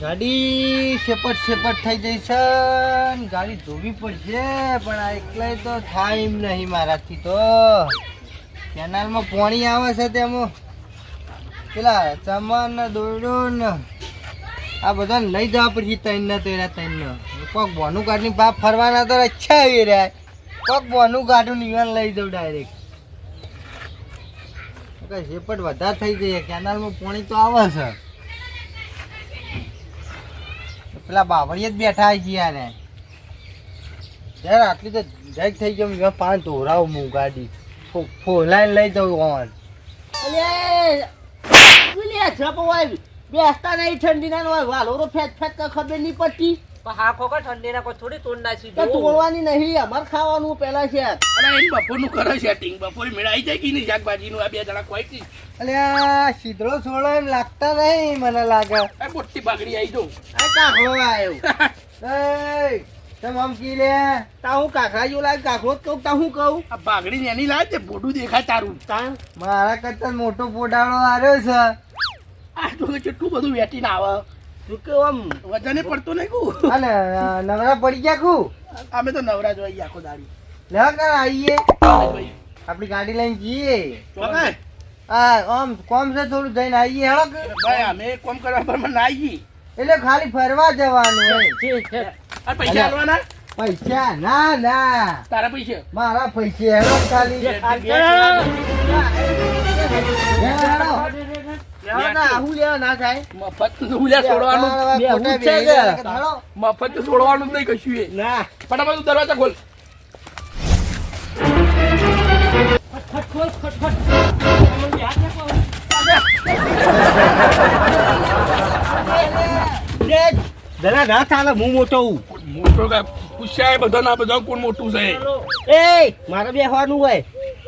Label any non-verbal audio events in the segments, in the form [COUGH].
ગાડી શેપટ શેપટ થઈ જઈ છે ગાડી ધોવી પડશે, પણ આ એકલાય તો થાય નહીં મારાથી તો. કેનાલમાં પાણી આવે છે તેમાં. પેલા ચમન ને દોરડો ને આ બધાને લઈ જવા પડશે ત્રણ તૈયાર ત્રણ કોક બોનું કાઢની બાપ ફરવાના તો અચ્છા આવી રહ્યા. કોક બોનું કાઢું નિવાન લઈ જાઉં ડાયરેક્ટ શેપટ વધારે થઈ જઈએ કેનાલમાં પાણી તો આવે છે. પેલા બાવળીએ જ બેઠા ગયા ને યાર, આટલી તો જગ થઈ ગયો મેં પાંચ ધોરાવ હું ગાડી. ફોલાઈને લઈ જાઉં ઓન. બેસતા નહીં ઠંડીના વાલોરો ફેટ તો ખબર નહીં પડતી. હા ખોખા ઠંડીના કોઈ થોડી તોડ નાખી તો તોડવાની નહીં અમાર ખાવાનું પેલા છે. અને એમ બપોરનું કરે સેટિંગ બપોરે મેળાઈ જાય કે નહીં આ બે જણા કોઈ અલ્યા સીધરો છોડો એમ લાગતા નહીં મને લાગે. મોટી બાગડી આવી જાઉં. આ આવ્યો એ તમે આમ કી લે? તા હું કાકરા જેવું લાગે કાકરો તા હું કહું? આ બાગડી ને એની લાગે બોડું દેખાય તારું. તા? મારા કરતા મોટો પોટાળો આવ્યો છે. આ તો કેટલું બધું વેટીને આવે. તું કે આમ? વજને પડતો નહીં કુ. અલે નવરા પડી ગયા કુ? અમે તો નવરા જોઈએ આખો દાડી. લે કર આઈએ? આપણી ગાડી લઈને જઈએ. હા આમ કોમ છે થોડું જઈને આઈએ હેળો કે? ભાઈ અમે કોમ કરવા પર મને આવી એટલે ખાલી ફરવા જવાનું. આ પૈસા આલવાના? પૈસા? ના ના. તારા પૈસા. મારા પૈસા હેળો ખાલી. મફત છોડવાનું હું છે બે કે? હેળો. મફત તો છોડવાનું જ નહીં કશું ના. ફટાફટ દરવાજા ખોલ. જરા ના ચાલે હું મોટો મોટો કા પૂછ્યા બધા ના બધા કોણ મોટું છે? એ મારે બેહવાનું હોય.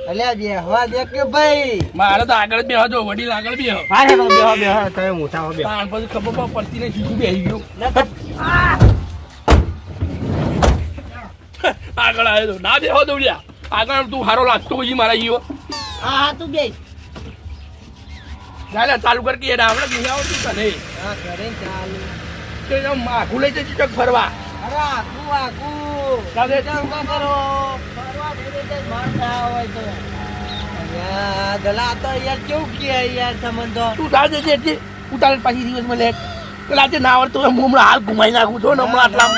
અલ્યા બેહવા દે કે ભાઈ? મારે તો આગળ બે જો વડીલ આગળ બેહો. હા હે બેહો બેહો તમે મોટા હો બેહો. તાણ પછી ખબર પણ પડતી નહીં સીધું બેહી ગયો. [LAUGHS] આગળ આવ્યો તો ના બેહો દોડ્યા આગળ તું હારો લાગતો હોય મારા જીવો હા હા તું બેસ. ચાલે ચાલુ કર કે આપણે બીજા આવું તું તને. હા કરે ચાલુ. તો આખું લઈ જજે ફરવા. અરે આખું આખું કરો. ગલા તો યાર કેવું કે યાર સંબંધો તું જા જજે એટલે ઉતારે પાછી દિવસમાં લે. પેલા આજે ના આવડતું હું હમણાં હાલ ઘુમાઈ નાખું છું ને હમણાં આટલા.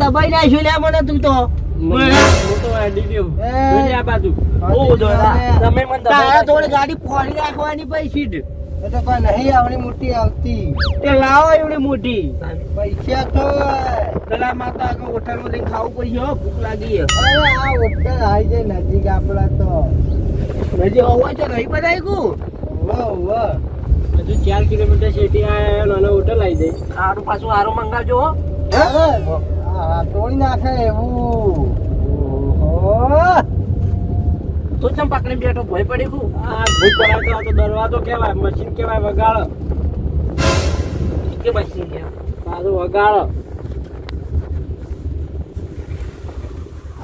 દબાઈ નાખ્યું લે મને તું તો. તારા થોડી ગાડી ફોડી રાખવાની પૈસી જ એ તો નહીં આવડી મોટી આવતી. તે લાવો એવડી મોટી. પૈસા તો પેલા માતા આગળ હોટલમાં જઈને ખાવું પડશે હો ભૂખ લાગી છે. અરે આ હોટલ આવી જાય નજીક આપડા તો. હજી હોય તો નહીં બનાવી કુ? વાહ વાહ હજુ ચાર કિલોમીટર શેટી આયા નાનો હોટલ આવી જાય. સારું પાછું હારું મંગાવજો હો. આ તોડી નાખે એવું. ઓહો. તું ચમ પકડી બેઠો ભય પડી હું? આ ભૂત પડાવતો તો દરવાજો કેવાય મશીન કેવાય વગાડો. કે મશીન કે સારું વગાડો.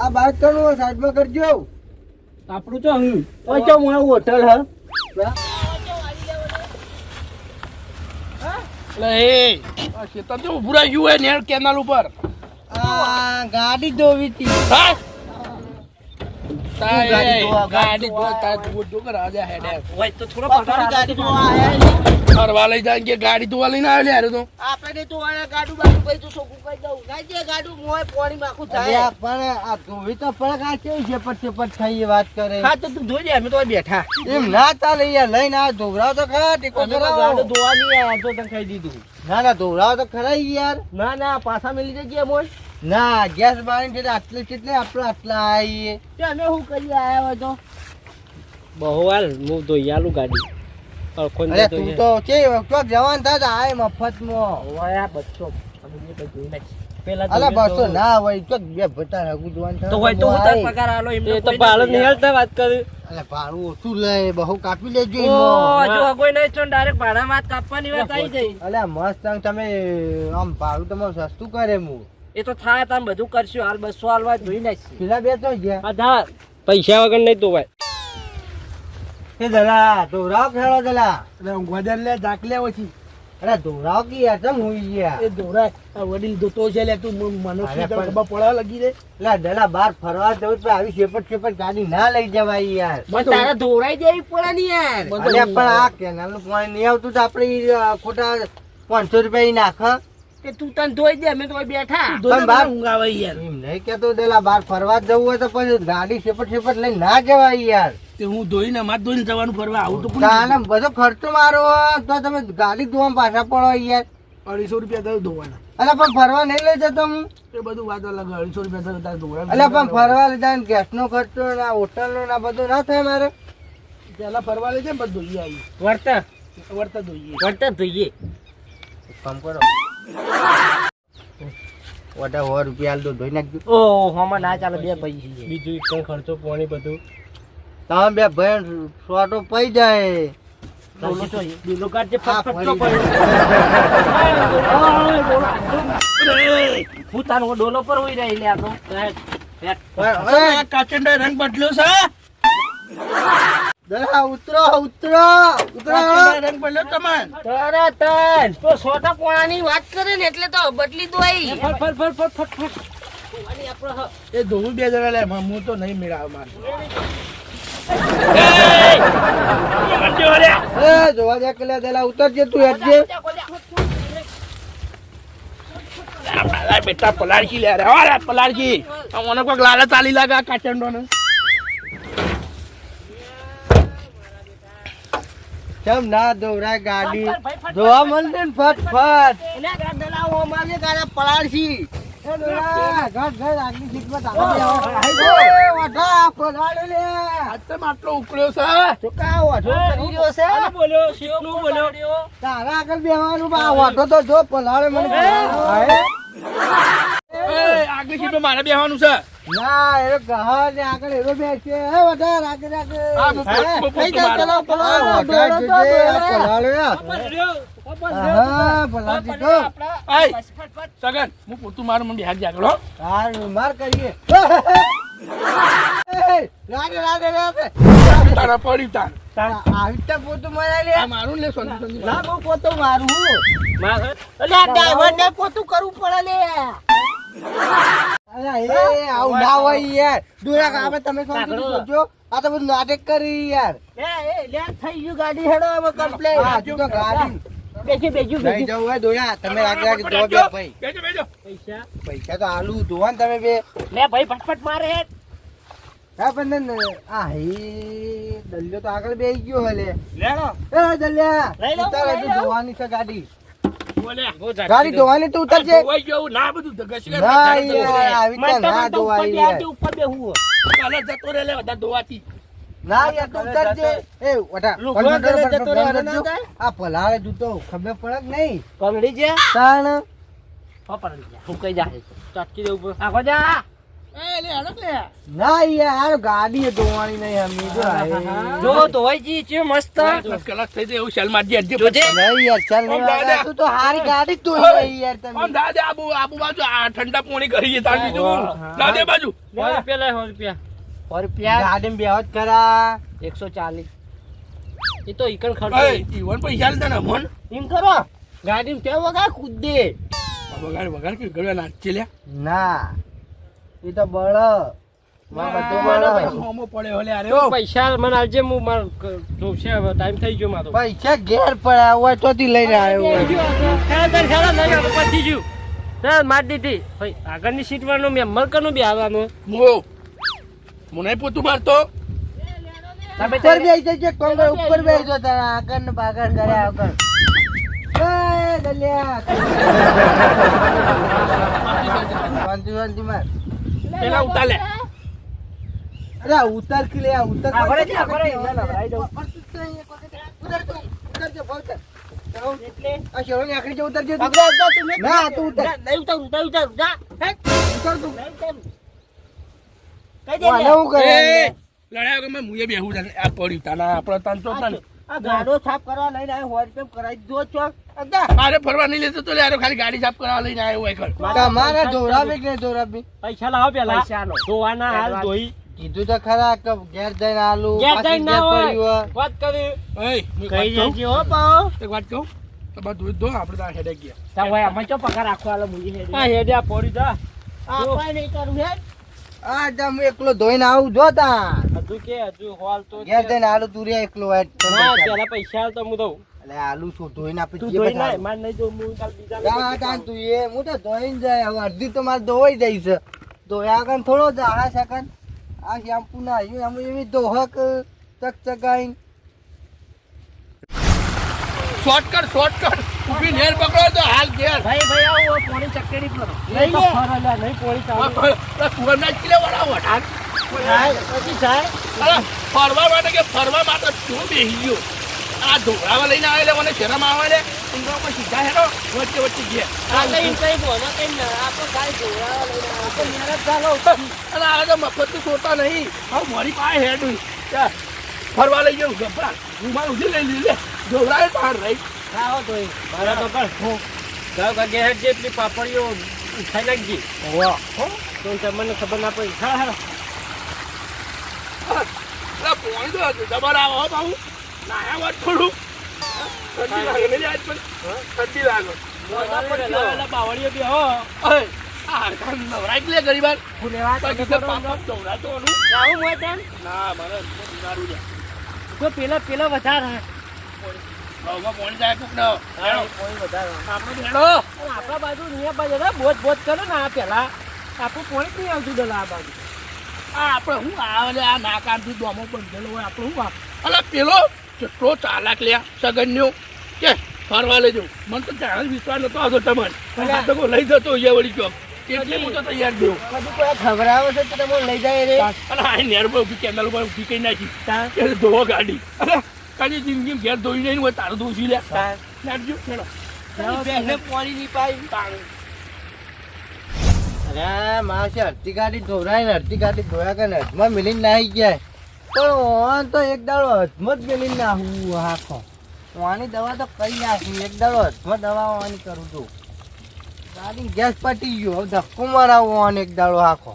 આ બાત કરું સાઈડમાં કરજો. આપણું તો હું ઓય તો હું હોટલ હ? એ આ ખેતર તો ઉભું રહી ગયું હોય નેર કેનાલ ઉપર. આ ગાડી ધોવી હતી. હા? ફરવા લઈ જાય કે ગાડી ધોવા લઈને આવ્યો લે તો. આપણે તો ગાડું બાડું કઈ તો છોકું કઈ દઉં. ના જે ગાડું મોય પોણી માખું થાય. પણ આ ધોવી તો પણ આ કેવી શેપટ શેપટ થઈ વાત કરે? હા તો તું જોજે અમે તો બેઠા. એમ ના ચાલે યાર લઈને આ ધોવરાવ તો ખરા ટેકો ગાડું ધોવા નહીં આયા તો તને કહી દીધું. ના ના ધોવરાવ તો ખરા યાર. ના ના પાછા મેલી જજે મોય. ના ગેસ બાળી છે આટલે કેટલે આપણે આટલા આવીએ. તે અમે શું કરી આવ્યા હોય તો? બહુ હાલ હું યાલું ગાડી. અરે તું તો કે ચોક જવાન થાય આય મફતમાં. હોય બચ્ચો અમે બે તો જોઈ નાખી અલા બસો ના હોય ચોક બે ભટા હગું જવાન તો હોય તો તાર પગાર આલો એમને તો પાલન નિહાળતા વાત કરી. અલા ભાડું ઓછું લે બહુ કાપી લેજો ઓ. જો કોઈ નહીં છો ડાયરેક્ટ ભાડા વાત કાપવાની વાત આવી ગઈ. અલા મસ્ત તમે આમ ભાડું તમારું સસ્તું કરે હું એ તો થાય તમે બધું કરશું. હાલ બસો હાલવા જોઈ નાખશું પેલા બે તો ગયા. આધાર પૈસા વગર નહીં તો ભાઈ. એ દલા દોરાવ ખેડો દલા. એટલે ઊંઘવા લે જાક લે ઓછી. અરે દોરાવ કી યાર તમ હુઈ ગયા? એ દોરા આ વડીલ જોતો છે લે તું મને શું પણ- પડવા લગી રે. એટલે દલા બાર ફરવા જવું તો આવી શેપટ શેપટ ગાડી ના લઈ જવાય યાર. મને તારે દોરાઈ જેવી પડે ને યાર. પણ આ કેનાલનું પાણી નહીં આવતું તો આપણે ખોટા પાંચસો રૂપિયા ઈ નાખ કે તું તને ધોઈ દે અમે તો બેઠા પણ બાર- મને યાર. એમ નહીં કેતો દેલા બહાર ફરવા જવું હોય તો પછી ગાડી શેપટ શેપટ લઈને ના જવાય યાર. તે હું ધોઈને અમાર ધોઈને જવાનું ફરવા આવું તો કોણ બધો ખર્ચો મારો તો તમે ગાડી ધોવા પાછા પડો યાર. અઢીસો રૂપિયા તો ધોવાના. અલ્યા પણ ફરવા નહીં લઈ જતો હું? એ બધું વાત અલગ અઢીસો રૂપિયા તો તારે ધોવા અલ્યા પણ ફરવા લીધા ગેસ નો ખર્ચો ના હોટલ નો ના બધું ના થાય મારે? પેલા ફરવા લઈ જાય બધું ધોઈએ આવી વર્તા. વર્તા ધોઈએ. વર્તા ધોઈએ. કામ કરો. વટા સો રૂપિયા હાલ તો ધોઈ નાખજો. ઓ હમણાં ના ચાલે બે ભાઈ બીજું એક ખર્ચો પાણી બધું? તમે બે ભાઈ સોટો પઈ જાય. બીલો કાઢ જે ડોલો પર હોઈ રહી લે આ તો. કાચંડા રંગ બદલ્યો છે? દલા ઉતરો ઉતરો. ઉતરો. રંગ બદલ્યો તમાર તરત જ તો સોટા પોણાની વાત કરે ને એટલે તો બદલી દો આઈ ફટ ફટ ફટ ફટ ફટ એ ધોવું બે જણા લે હું તો નહીં મેળાવ માર એ જોવા જા કે દેલા ઉતરજે તું હેઠજે. આ બેટા પલાળકી લે રે આ મને કોઈક લાલા ચાલી લાગે આ કાચંડો ને કેમ ના દોરાય ગાડી. જોવા મળશે ને ફટ ફટ એને ગાદલા ઓ અમારે ગાડા પલાળશી. એ દોરા ઘર ઘર આગલી સીટમાં તારા આગળ બેહવાનું બા તો જો પલાળે મને. આગલી સીટમાં મારે બેહવાનું છે. ના એ ગહા ને આગળ એરો બેસે. હે વઢા રાગે રાગે હા, હું પોત- હે? હું પોત થઈ જાય, ચલો, પલાળો. દોડો તો, પલાળો હા, પલાળી દીધો. આય. સગન હું પોતું મારું મને હાથ જાગડો હારું, માર કરીએ. એ, રાગે રાગે રાગે તારા પડી તાર આવી રીતે પોતું મરાય લે. મારું લે સોની સોની. ના બહુ પોતું મારું હું. અલે ડ્રાઈવર ને પોતું કરવું પડે લે. આવું ના હોય યાર. દોરા કામે તમે આ તો બધું નાટક કરી યાર. એ એ લે થઈ ગયું ગાડી હેડો હવે કમ્પ્લેટ હા, તો ગાડી. બેસી બેસી લઈ જવું હોય દોરા તમે જોવા બે ભાઈ. બેજો બેજો. પૈસા? પૈસા તો આલુ જોવા ને તમે બે. લે ભાઈ ફટફટ મારે. હા પણ આ હી દલ્યો તો આગળ બેસી ગયો હલે. લેડો એ દલ્યા લઈ લો, ઉતાર લઈ હજુ ધોવાની છે ગાડી. ગાડી ધોવાની તો ઉતરજે. ના બધું ના યાર આવી તો ના ધોવાય બે યાર. ઉપર બેહું. કાલે જતો રે લે બધા ધોવાતી ના યાર તું ઉતરજે. એ વટા જતો પણ ના આ જૂતો ખબર પડે નહીં? પગડી છે તાણ. પકડી જા. ફૂકાઈ જાય ચટકી દે ઉપર. આખો જા. ના યાર ગાડી ધોવાની નહીં હમી જો. જો તો જી છે મસ્ત. કલાક થઈ જાય એવું શેલ મારજી હજી જોજે. નહીં યાર ચાલ નહીં આમ દાદા. વાગા. તું તો હારી ગાડી જ યાર તમે. આમ દાદે આબુ આબુ બાજુ આ ઠંડા પોણી કરી છે તાર બીજું. દાદે બાજુ. સો રૂપિયા લે સો રૂપિયા. સો રૂપિયા. ગાડી બેહો જ ખરા એકસો ચાલીસ. એ તો ઈકણ ખર્ચો ઈવન પૈસા લેતા ને મન એમ કરો. ગાડી કેવો વગા કૂદ દે. વગાડ વગાડ કે ગળ્યા નાચે લે ના. એ તો બળ. તો પૈસા મને આજે હું માર જોશે હવે ટાઈમ થઈ ગયો મારો. પૈસા ઘેર પડ્યા હોય તોથી લઈને આવ્યો. પતી ગયું ચાલ માર દીધી. ભાઈ આગળની સીટ વાળો મેમ્બર કનું બી આવવાનું મો મને પોતું મારતો ઉપર બેસી જજે કોંગર ઉપર બેસી જો તારા આગળ ને પાગળ કર્યા આગળ. એ શાંતિ [LAUGHS] શાંતિ માર. પેલા ઉતાર લે અરે ઉતાર કે લે ઉતાર ઉતર આ ભરે છે, આ ભરે. ના, ના, ભાઈ જાઉં. ઉતર તું ઉતર જે ઉતર. આ શેરો આખરી જે ઉતર જે તું. પકડો તો તું ના તું ઉતર નહીં ઉતાર ઉતાર ઉતાર જા હેટ. તું ઉતાર. કઈ દે વાને હું કરે લડાયો કે મેં મુએ બેહું આ પડ્યું તાના આપણો તાન તો તાન આ ગાડો સાફ કરવા લઈને હોય તેમ કરાવી દો ચોક મારે ફરવા નહીં લેતો તો લે આરો ખાલી ગાડી સાફ કરવા લઈને આવ્યો હોય કર તમારા દોરાબી કે નહીં પૈસા લાવો પેલા. પૈસાનો. ધોવાના હાલ ધોઈ. કીધું તો ખરા કે ઘેર જઈને આલુ ઘેર જઈને ના ઘેર હોય. હોય. વાત કરી. એય, હું કઈ વાત જજો હો પાઓ એક વાત કહું? તમારે ધોઈ દો આપણે ત્યાં હેડે ગયા. તા ભાઈ અમે ચો પગાર રાખો આલો મુજી હેડે. હા હેડે આ પડી જા. આપણે નહીં કરું હે આ જા એકલો ધોઈને આવું જો તા હજુ કે હજુ હોલ તો ઘેર જઈને આલુ તું રે એકલો હોય. ના પેલા પૈસા તો હું દઉં. એટલે આલુ શું ધોઈને આપણે તું જે ના માર નહીં જો હું કાલ બીજા જા, જા, તું એ હું તો ધોઈને જાય હવે અડધી તો મારે ધોવાઈ જાય છે. ધોયા આગળ થોડો જ આ સેકન્ડ આ શેમ્પુ ના આવ્યું એમ એવી દોહક ચકચકાઈ શોર્ટકટ શોર્ટકટ ઊભી નેર પકડો તો હાલ ઘેર. ભાઈ ભાઈ આવો પોણી ચકેડી પર લઈ લે. નહીં પોણી ચાલુ આ કુવારના જ વાળા. પછી થાય. ફરવા માટે કે ફરવા માટે શું બેસી ગયો. આ ધોળામાં લઈને આવે મને શરમ આવે લે ઊંઘવા પર સીધા હેડો વચ્ચે વચ્ચે કઈ કઈ કઈ ચાલો. અને આ તો મફત સોતા નહીં. હવે મારી પાસે હેડ ફરવા લઈ ગયો ગભરા રૂમાલ ઉઠી લઈ લીધે ઢોકળાએ બહાર રહી. ખાઓ તો મારા તો હું ગાવ કાગે હેડ જેટલી પાપડીઓ ઉઠાઈ નાખજી. વાહ તો તમને ખબર ના પડી. હા હા. પોણી તો જબર આવો હો બાબુ. થોડું ઠંડી લાગે નહીં આજ ના મને બીમારું છે તો પેલા પેલા વધારે ના આપણે બાજુ બાજુ બોજ કરે ને આ પેલા આપણું પોણી નહીં આવતું આ બાજુ આ આપણે શું આવે આ નાકારથી દોમો બંધેલો હોય, આપણે શું આ? અલા પેલો કેટલો ચાલાક લ્યા સગન્યો કે ફરવા લેજો. મને તો જાણે વિશ્વાસ નતો આવતો તમને તો લઈ જતો અહીંયા વળી ચોક એટલે હું તો તૈયાર થયો બધું કોઈ ખબરાવે છે તો તમે લઈ જાય રે. અને આ નેર પર ઊભી કેમેલ ઉપર ઊભી કરી નાખી. એટલે ધોવો ગાડી અરે કાલી જિંદગી ઘેર ધોઈ નહીં હોય તારું ધોઈ લે નાખજો હેડો. બેને ની. પાઈ અરે માસે અડધી ગાડી ધોરાય ને અડધી ગાડી ધોયા કે હદમાં મિલીને નાહી ગયા. પણ તો એક દાડો જ મિલીને નાહું આખો. ઓની દવા તો કઈ નાખી? એક દાડો હદમાં દવા ઓની કરું છું. ગાડી ગેસ પટી ગયો. હવે ધક્કો મરાવો ઓન એક દાડો આખો.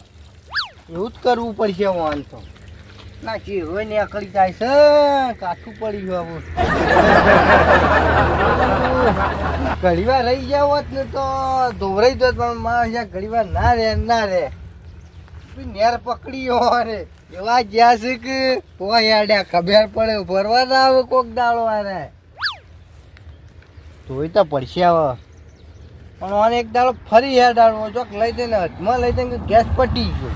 એવું કરવું પડશે ઓન તો. ના, ચીરોય ને અકળી જાય છે. કાઠું પડી ગયું હવે ઘડી વાર રહી ગયા હોત ને તો ધોવરાઈ દોત, પણ મારે ઘણી વાર ના રે ના રે બી નેર પકડી હોય એવા જ્યાં છે કે કોઈ યાડ્યા ખબર પડે, ભરવા ના આવે કોક દાડો આને. ધોઈ તો પડશે આવે પણ આને એક દાડો ફરી હેડાડવો ચોક લઈ દઈને હાથમાં લઈ દે ગેસ પટી ગયો.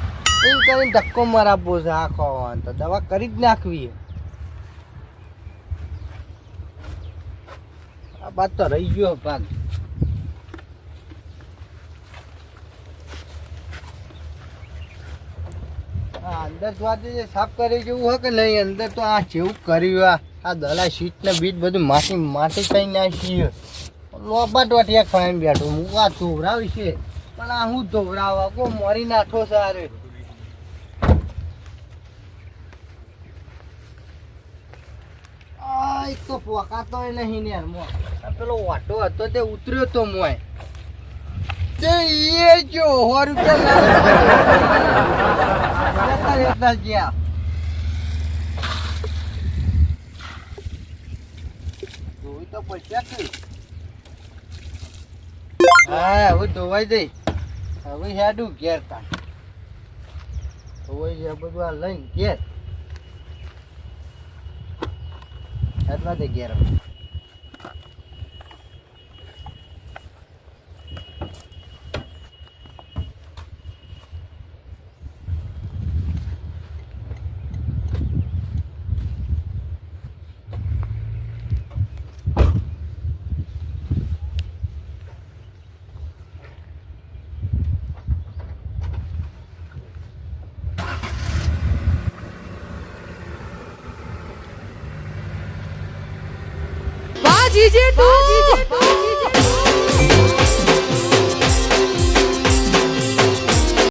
એમ કરીને ધક્કો મરાવવો છે આખો વાન તો દવા કરી જ નાખવી. આ બાદ તો રહી ગયો ભાગ આ અંદર સ્વાદે જે સાફ કરી જેવું હોય કે નહીં? અંદર તો આ જેવું કર્યું, આ આ દલા શીટ ને બીજ બધું માટી માટી કઈ નાખી લોબા ટોટિયા ખાઈને બેઠો હું આ ધોવરાવી છે, પણ આ હું ધોવરાવા? કો મોરી નાખો સારે. એક તો પોકાતો નહીં ને પેલો વાટો હતો તે ઉતર્યો તો મોય તે એ જો હો રૂપિયા હા હવે ધોવાઈ દઈ હવે હેડું ઘેર તા ધોવાઈ જાય બધું આ લઈને ઘેર. હેડવા દે ઘેર. વાહ જીજે તું